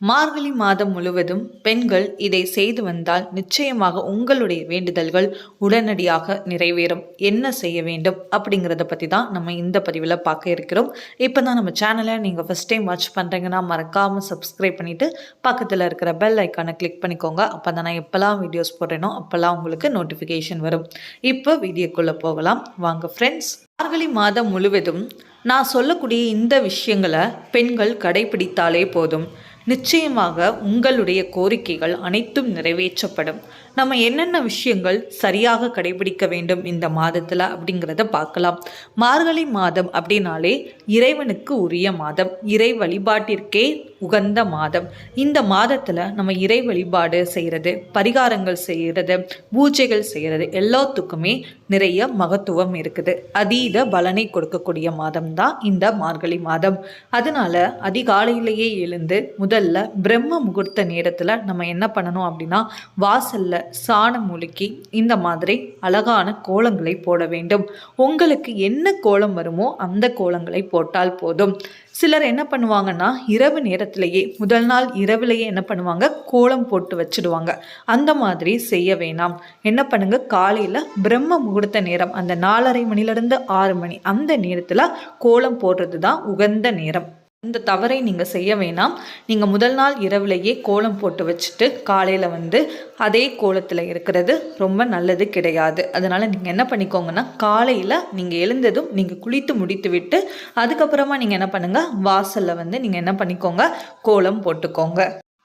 மார்கழி மாதம் முழுவதும் பெண்கள் இதை செய்து வந்தால் நிச்சயமாக உங்களுடைய வேண்டுதல்கள் உடனடியாக நிறைவேறும். என்ன செய்ய வேண்டும் அப்படிங்கிறத பற்றி தான் நம்ம இந்த பதிவில் பார்க்க இருக்கிறோம். இப்போ தான் நம்ம சேனலை நீங்கள் ஃபஸ்ட் டைம் வாட்ச் பண்ணுறீங்கன்னா மறக்காமல் சப்ஸ்கிரைப் பண்ணிவிட்டு பக்கத்தில் இருக்கிற பெல் ஐக்கானை கிளிக் பண்ணிக்கோங்க. அப்போ தான் நான் எப்போல்லாம் வீடியோஸ் போடுறேனோ அப்போல்லாம் உங்களுக்கு நோட்டிஃபிகேஷன் வரும். இப்போ வீடியோக்குள்ளே போகலாம். வாங்க ஃப்ரெண்ட்ஸ் மார்கழி மாதம் முழுவதும் நான் சொல்லக்கூடிய இந்த விஷயங்களை பெண்கள் கடைபிடித்தாலே போதும். நிச்சயமாக உங்களுடைய கோரிக்கைகள் அனைத்தும் நிறைவேற்றப்படும். நம்ம என்னென்ன விஷயங்கள் சரியாக கடைபிடிக்க வேண்டும் இந்த மாதத்தில் அப்படிங்கிறத பார்க்கலாம். மார்கழி மாதம் அப்படின்னாலே இறைவனுக்கு உரிய மாதம். இறை வழிபாட்டிற்கே உகந்த மாதம். இந்த மாதத்தில் நம்ம இறை வழிபாடு செய்கிறது பரிகாரங்கள் செய்கிறது பூஜைகள் செய்கிறது எல்லாத்துக்குமே நிறைய மகத்துவம் இருக்குது. அதீத பலனை கொடுக்கக்கூடிய மாதம் தான் இந்த மார்கழி மாதம். அதனால அதிகாலையிலேயே எழுந்து முதல்ல பிரம்ம முகூர்த்த நேரத்தில் நம்ம என்ன பண்ணணும் அப்படின்னா வாசல்ல சாணம் முழுக்கி இந்த மாதிரி அழகான கோலங்களை போட வேண்டும். உங்களுக்கு என்ன கோலம் வருமோ அந்த கோலங்களை போட்டால் போதும். சிலர் என்ன பண்ணுவாங்கன்னா இரவு நேரத்திலேயே முதல் நாள் இரவுலேயே என்ன பண்ணுவாங்க? கோலம் போட்டு வச்சுடுவாங்க. அந்த மாதிரி செய்ய வேணாம். என்ன பண்ணுங்க? காலையில் பிரம்ம முகூர்த்த நேரம் அந்த நாலரை மணிலேருந்து ஆறு மணி அந்த நேரத்தில் கோலம் போடுறது தான் உகந்த நேரம். இந்த தவறை நீங்கள் செய்ய வேணாம். நீங்கள் முதல் நாள் இரவுலேயே கோலம் போட்டு வச்சுட்டு காலையில் வந்து அதே கோலத்தில் இருக்கிறது ரொம்ப நல்லது கிடையாது. அதனால் நீங்கள் என்ன பண்ணிக்கோங்கன்னா காலையில் நீங்கள் எழுந்ததும் நீங்கள் குளித்து முடித்து விட்டு அதுக்கப்புறமா நீங்கள் என்ன பண்ணுங்கள் வாசலில் வந்து நீங்கள் என்ன பண்ணிக்கோங்க கோலம் போட்டுக்கோங்க.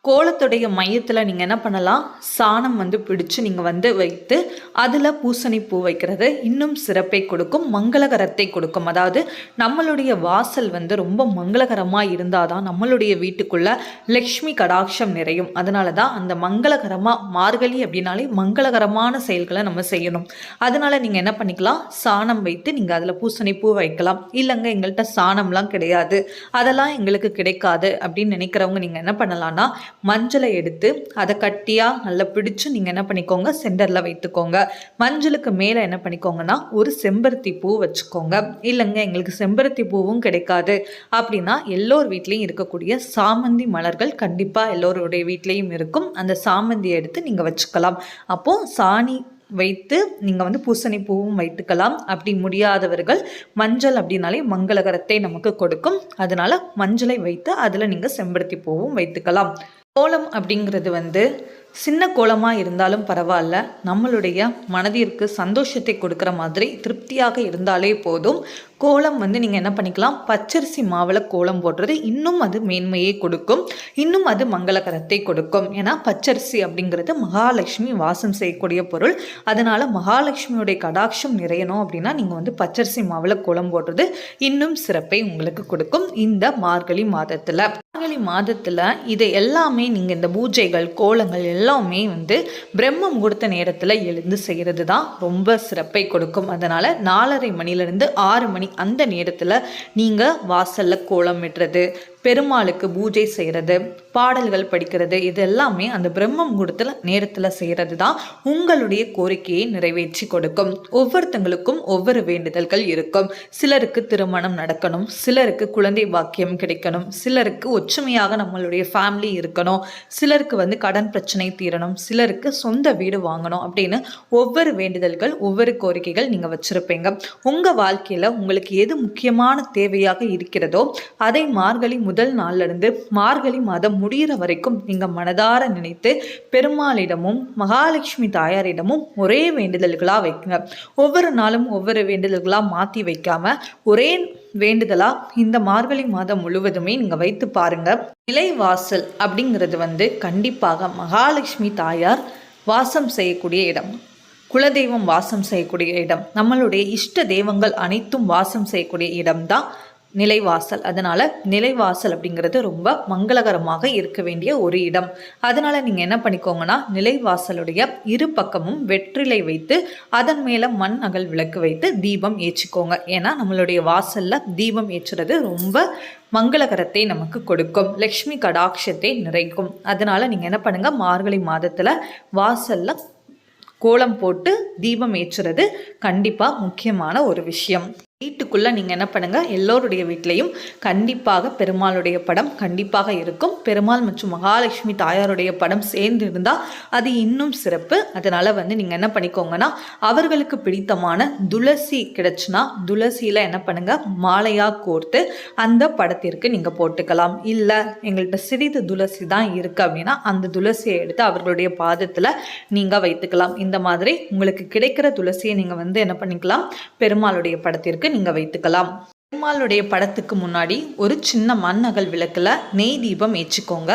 கோலத்துடைய மையத்தில் நீங்கள் என்ன பண்ணலாம்? சாணம் வந்து பிடிச்சு நீங்கள் வந்து வைத்து அதில் பூசணி பூ வைக்கிறது இன்னும் சிறப்பை கொடுக்கும் மங்களகரத்தை கொடுக்கும். அதாவது நம்மளுடைய வாசல் வந்து ரொம்ப மங்களகரமாக இருந்தால் தான் நம்மளுடைய வீட்டுக்குள்ளே லக்ஷ்மி கடாட்சம் நிறையும். அதனால தான் அந்த மங்களகரமாக மார்கழி அப்படின்னாலே மங்களகரமான செயல்களை நம்ம செய்யணும். அதனால் நீங்கள் என்ன பண்ணிக்கலாம்? சாணம் வைத்து நீங்கள் அதில் பூசணி பூ வைக்கலாம். இல்லைங்க எங்கள்கிட்ட சாணம்லாம் கிடையாது. அதெல்லாம் எங்களுக்கு கிடைக்காது அப்படின்னு நினைக்கிறவங்க நீங்கள் என்ன பண்ணலான்னா மஞ்சளை எடுத்து அதை கட்டியாக நல்லா பிடிச்சு நீங்கள் என்ன பண்ணிக்கோங்க சென்டரில் வைத்துக்கோங்க. மஞ்சளுக்கு மேலே என்ன பண்ணிக்கோங்கன்னா ஒரு செம்பருத்தி பூ வச்சுக்கோங்க. இல்லைங்க எங்களுக்கு செம்பருத்தி பூவும் கிடைக்காது. அப்படின்னா எல்லோர் வீட்லேயும் இருக்கக்கூடிய சாமந்தி மலர்கள் கண்டிப்பாக எல்லோருடைய வீட்லேயும் இருக்கும். அந்த சாமந்தியை எடுத்து நீங்கள் வச்சுக்கலாம். அப்போது சாணி வைத்து நீங்கள் வந்து பூசணி பூவும் வைத்துக்கலாம். அப்படி முடியாதவர்கள் மஞ்சள் அப்படின்னாலே மங்களகரத்தை நமக்கு கொடுக்கும். அதனால் மஞ்சளை வைத்து அதில் நீங்கள் செம்பருத்தி பூவும் வைத்துக்கலாம். கோலம் அப்படிங்கிறது வந்து சின்ன கோலமாக இருந்தாலும் பரவாயில்ல. நம்மளுடைய மனதிற்கு சந்தோஷத்தை கொடுக்குற மாதிரி திருப்தியாக இருந்தாலே போதும். கோலம் வந்து நீங்கள் என்ன பண்ணிக்கலாம்? பச்சரிசி மாவில் கோலம் போடுறது இன்னும் அது மேன்மையை கொடுக்கும். இன்னும் அது மங்களகரத்தை கொடுக்கும். ஏன்னா பச்சரிசி அப்படிங்கிறது மகாலட்சுமி வாசம் செய்யக்கூடிய பொருள். அதனால் மகாலட்சுமியுடைய கடாட்சம் நிறையணும் அப்படின்னா நீங்கள் வந்து பச்சரிசி மாவில் கோலம் போடுறது இன்னும் சிறப்பை உங்களுக்கு கொடுக்கும். இந்த மார்கழி மாதத்தில். மார்கழி மாதத்தில் இதை எல்லாமே நீங்கள் இந்த பூஜைகள் கோலங்கள் எல்லாமே வந்து பிரம்ம முகூர்த்த நேரத்தில் எழுந்து செய்கிறது தான் ரொம்ப சிறப்பை கொடுக்கும். அதனால் நாலரை மணிலேருந்து ஆறு மணி அந்த நேரத்தில் நீங்கள் வாசலில் கோலம் விடுறது பெருமாளுக்கு பூஜை செய்கிறது பாடல்கள் படிக்கிறது இது எல்லாமே அந்த பிரம்ம முகூர்த்தத்தில் நேரத்தில் செய்கிறது தான் உங்களுடைய கோரிக்கையை நிறைவேற்றி கொடுக்கும். ஒவ்வொருத்தங்களுக்கும் ஒவ்வொரு வேண்டுதல்கள் இருக்கும். சிலருக்கு திருமணம் நடக்கணும் சிலருக்கு குழந்தை பாக்கியம் கிடைக்கணும் சிலருக்கு ஒற்றுமையாக நம்மளுடைய ஃபேமிலி இருக்கணும் சிலருக்கு வந்து கடன் பிரச்சனை தீரணும் சிலருக்கு சொந்த வீடு வாங்கணும் அப்படின்னு ஒவ்வொரு வேண்டுதல்கள் ஒவ்வொரு கோரிக்கைகள் நீங்கள் வச்சுருப்பீங்க. உங்கள் வாழ்க்கையில் உங்களுக்கு எது முக்கியமான தேவையாக இருக்கிறதோ அதை மார்கழி முதல் நாள்லேருந்து மார்கழி மாதம் முடிகிற வரைக்கும் நீங்கள் மனதார நினைத்து பெருமாளிடமும் மகாலட்சுமி தாயாரிடமும் ஒரே வேண்டுதல்களாக வைக்குங்க. ஒவ்வொரு நாளும் ஒவ்வொரு வேண்டுதல்களாக மாற்றி வைக்காம ஒரே வேண்டுதலாக இந்த மார்கழி மாதம் முழுவதுமே நீங்கள் வைத்து பாருங்கள் நிலைவாசல் அப்படிங்கிறது வந்து கண்டிப்பாக மகாலட்சுமி தாயார் வாசம் செய்யக்கூடிய இடம். குலதெய்வம் வாசம் செய்யக்கூடிய இடம். நம்மளுடைய இஷ்ட தெய்வங்கள் அனைத்தும் வாசம் செய்யக்கூடிய இடம்தான் நிலைவாசல். அதனால் நிலைவாசல் அப்படிங்கிறது ரொம்ப மங்களகரமாக இருக்க வேண்டிய ஒரு இடம். அதனால் நீங்கள் என்ன பண்ணிக்கோங்கன்னா நிலைவாசலுடைய இரு பக்கமும் வெற்றிலை வைத்து அதன் மேலே மண் அகல் விளக்கு வைத்து தீபம் ஏற்றிக்கோங்க. ஏன்னா நம்மளுடைய வாசலில் தீபம் ஏற்றுறது ரொம்ப மங்களகரத்தை நமக்கு கொடுக்கும். லக்ஷ்மி கடாட்சத்தை நிறைக்கும். அதனால் நீங்கள் என்ன பண்ணுங்கள் மார்கழி மாதத்தில் வாசலில் கோலம் போட்டு தீபம் ஏற்றுறது கண்டிப்பாக முக்கியமான ஒரு விஷயம். வீட்டுக்குள்ளே நீங்கள் என்ன பண்ணுங்கள் எல்லோருடைய வீட்லேயும் கண்டிப்பாக பெருமாளுடைய படம் கண்டிப்பாக இருக்கும். பெருமாள் மற்றும் மகாலட்சுமி தாயாருடைய படம் சேர்ந்து இருந்தால் அது இன்னும் சிறப்பு. அதனால் வந்து நீங்கள் என்ன பண்ணிக்கோங்கன்னா அவர்களுக்கு பிடித்தமான துளசி கிடச்சுன்னா துளசியில் என்ன பண்ணுங்கள் மாலையாக கோர்த்து அந்த படத்திற்கு நீங்கள் போட்டுக்கலாம். இல்லை எங்கள்கிட்ட சிறிது துளசி தான் இருக்குது அப்படின்னா அந்த துளசியை எடுத்து அவர்களுடைய பாதத்தில் நீங்கள் வைத்துக்கலாம். இந்த மாதிரி உங்களுக்கு கிடைக்கிற துளசியை நீங்கள் வந்து என்ன பண்ணிக்கலாம்? பெருமாளுடைய படத்திற்கு நீங்கள் வைத்துக்கலாம். பெருமாளுடைய படத்துக்கு முன்னாடி ஒரு சின்ன மண்ணகல் விளக்கில் நெய் தீபம் ஏற்றிக்கோங்க.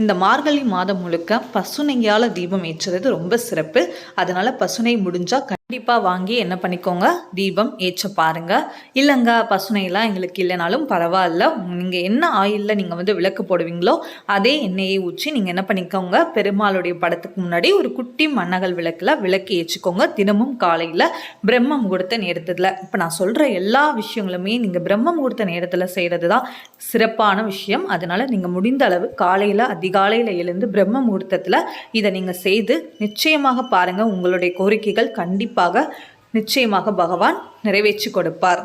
இந்த மார்கழி மாதம் முழுக்க பசுனையால் தீபம் ஏற்றுறது ரொம்ப சிறப்பு. அதனால் பசுனை முடிஞ்சால் கண்டிப்பாக வாங்கி என்ன பண்ணிக்கோங்க? தீபம் ஏற்ற பாருங்க. இல்லைங்க பசுனையெல்லாம் எங்களுக்கு இல்லைனாலும் பரவாயில்ல. நீங்கள் என்ன ஆயிலில் நீங்கள் வந்து விளக்கு போடுவீங்களோ அதே எண்ணெயை ஊற்றி நீங்கள் என்ன பண்ணிக்கோங்க? பெருமாளுடைய படத்துக்கு முன்னாடி ஒரு குட்டி மன்னகல் விளக்கில் விளக்கு ஏற்றிக்கோங்க. தினமும் காலையில் பிரம்ம முகூர்த்த நேரத்தில். இப்போ நான் சொல்கிற எல்லா விஷயங்களுமே நீங்கள் பிரம்ம முகூர்த்த நேரத்தில் செய்கிறது தான் சிறப்பான விஷயம். அதனால் நீங்கள் முடிந்த அளவு காலையில் அதிகாலையில் எழுந்து பிரம்ம முகூர்த்தத்தில் இதை நீங்கள் செய்து நிச்சயமாக பாருங்கள் உங்களுடைய கோரிக்கைகள் கண்டிப்பாக நிச்சயமாக பகவான் நிறைவேற்றி கொடுப்பார்.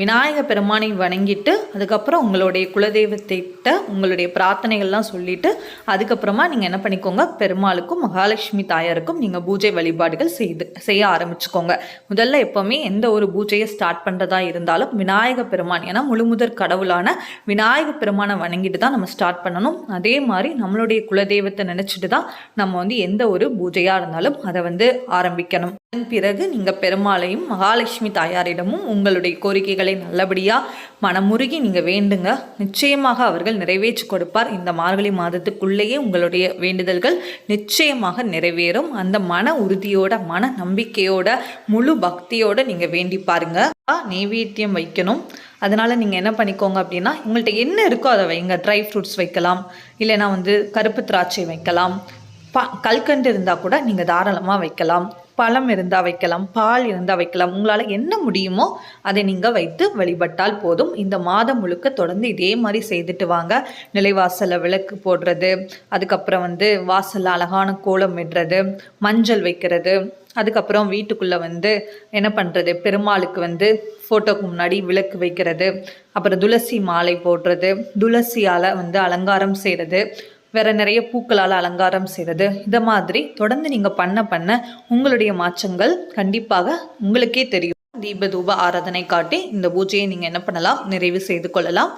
விநாயக பெருமானை வணங்கிட்டு அதுக்கப்புறம் உங்களுடைய குலதெய்வத்திட்ட உங்களுடைய பிரார்த்தனைகள்லாம் சொல்லிட்டு அதுக்கப்புறமா நீங்கள் என்ன பண்ணிக்கோங்க பெருமாளுக்கும் மகாலட்சுமி தாயாருக்கும் நீங்கள் பூஜை வழிபாடுகள் செய்து செய்ய ஆரம்பிச்சுக்கோங்க. முதல்ல எப்போவுமே எந்த ஒரு பூஜையை ஸ்டார்ட் பண்ணுறதா இருந்தாலும் விநாயக பெருமான் ஏன்னா முழுமுதற் கடவுளான விநாயக பெருமானை வணங்கிட்டு தான் நம்ம ஸ்டார்ட் பண்ணணும். அதே மாதிரி நம்மளுடைய குலதெய்வத்தை நினச்சிட்டு தான் நம்ம வந்து எந்த ஒரு பூஜையாக இருந்தாலும் அதை வந்து ஆரம்பிக்கணும். அதன் பிறகு நீங்கள் பெருமாளையும் மகாலட்சுமி தாயாரிடமும் உங்களுடைய கோரிக்கை கோரிக்கைகளை நல்லபடியாக மனமுருகி நீங்கள் வேண்டுங்க. நிச்சயமாக அவர்கள் நிறைவேற்றி கொடுப்பார். இந்த மார்கழி மாதத்துக்குள்ளேயே உங்களுடைய வேண்டுதல்கள் நிச்சயமாக நிறைவேறும். அந்த மன உறுதியோட மன நம்பிக்கையோட முழு பக்தியோட நீங்கள் வேண்டி பாருங்க. நெய்வேத்தியம் வைக்கணும். அதனால் நீங்கள் என்ன பண்ணிக்கோங்க அப்படின்னா உங்கள்கிட்ட என்ன இருக்கோ அதை வைங்க. ட்ரை ஃப்ரூட்ஸ் வைக்கலாம். இல்லைன்னா வந்து கருப்பு திராட்சை வைக்கலாம். பா கல்கண்டு இருந்தால் கூட நீங்கள் தாராளமாக வைக்கலாம். பழம் இருந்தால் வைக்கலாம் பால் இருந்தால் வைக்கலாம். உங்களால் என்ன முடியுமோ அதை நீங்கள் வைத்து வழிபட்டால் போதும். இந்த மாதம் முழுக்க தொடர்ந்து இதே மாதிரி செய்துட்டு வாங்க. நிலைவாசலில் விளக்கு போடுறது அதுக்கப்புறம் வந்து வாசலில் அழகான கோலம் விடுறது மஞ்சள் வைக்கிறது அதுக்கப்புறம் வீட்டுக்குள்ளே வந்து என்ன பண்ணுறது பெருமாளுக்கு வந்து ஃபோட்டோக்கு முன்னாடி விளக்கு வைக்கிறது அப்புறம் துளசி மாலை போடுறது துளசியால் வந்து அலங்காரம் செய்கிறது வேற நிறைய பூக்களால் அலங்காரம் செய்கிறது இதை மாதிரி தொடர்ந்து நீங்கள் பண்ண பண்ண உங்களுடைய மாற்றங்கள் கண்டிப்பாக உங்களுக்கே தெரியும். தீப தூப ஆராதனை காட்டி இந்த பூஜையை நீங்கள் என்ன பண்ணலாம்? நிறைவு செய்து கொள்ளலாம்.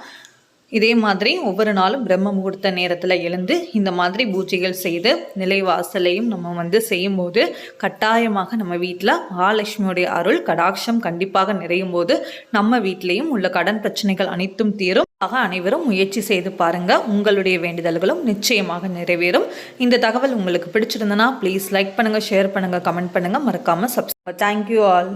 இதே மாதிரி ஒவ்வொரு நாளும் பிரம்ம முகூர்த்த நேரத்தில் எழுந்து இந்த மாதிரி பூஜைகள் செய்து நிலைவாசலையும் நம்ம வந்து செய்யும்போது கட்டாயமாக நம்ம வீட்டில் மகாலட்சுமியுடைய அருள் கடாட்சம் கண்டிப்பாக நிறையும் போது நம்ம வீட்லேயும் உள்ள கடன் பிரச்சனைகள் அனைத்தும் தீரும். ஆக அனைவரும் முயற்சி செய்து பாருங்க. உங்களுடைய வேண்டுதல்களும் நிச்சயமாக நிறைவேறும். இந்த தகவல் உங்களுக்கு பிடிச்சிருந்தனா ப்ளீஸ் லைக் பண்ணுங்கள் ஷேர் பண்ணுங்கள் கமெண்ட் பண்ணுங்கள் மறக்காமல் சப்ஸ்கிரைப் தேங்க்யூ ஆல்